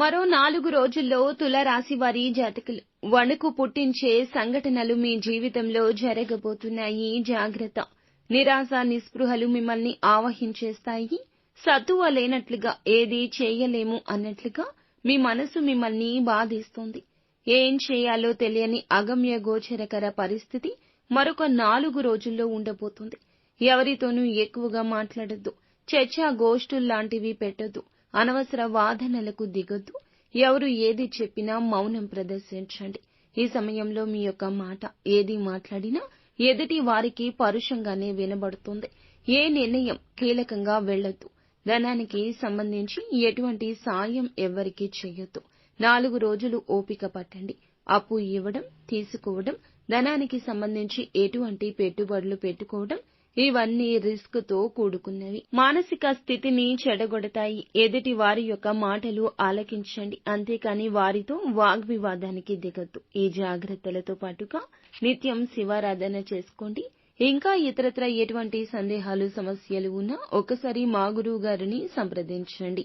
మరో నాలుగు రోజుల్లో తులరాశి వారి జాతకులు వణుకు పుట్టించే సంఘటనలు మీ జీవితంలో జరగబోతున్నాయి. జాగ్రత్త. నిరాశ నిస్పృహలు మిమ్మల్ని ఆవహించేస్తాయి. సత్తువ లేనట్లుగా ఏది చేయలేము అన్నట్లుగా మీ మనసు మిమ్మల్ని బాధిస్తుంది. ఏం చేయాలో తెలియని అగమ్య గోచరకర పరిస్థితి మరొక నాలుగు రోజుల్లో ఉండబోతుంది. ఎవరితోనూ ఎక్కువగా మాట్లాడొద్దు. చర్చా గోష్ఠుల్లాంటివి పెట్టొద్దు. అనవసర వాదనలకు దిగొద్దు. ఎవరు ఏది చెప్పినా మౌనం ప్రదర్శించండి. ఈ సమయంలో మీ యొక్క మాట ఏది మాట్లాడినా ఎదుటి వారికి పరుషంగానే వినబడుతుంది. ఏ నిర్ణయం కీలకంగా వెళ్ళొద్దు. ధనానికి సంబంధించి ఎటువంటి సాయం ఎవ్వరికీ చేయొద్దు నాలుగు రోజులు ఓపిక పట్టండి. అప్పు ఇవ్వడం తీసుకోవడం ధనానికి సంబంధించి ఎటువంటి పెట్టుబడులు పెట్టుకోవడం ఇవన్నీ రిస్క్తో కూడుకున్నవి. మానసిక స్థితిని చెడగొడతాయి. ఎదుటి వారి యొక్క మాటలు ఆలకించండి. అంతేకాని వారితో వాగ్వివాదానికి దిగద్దు. ఈ జాగ్రత్తలతో పాటుగా నిత్యం శివారాధన చేసుకోండి. ఇంకా ఇతరత్ర ఎటువంటి సందేహాలు సమస్యలు ఉన్నా ఒకసారి మా గురువు గారిని సంప్రదించండి.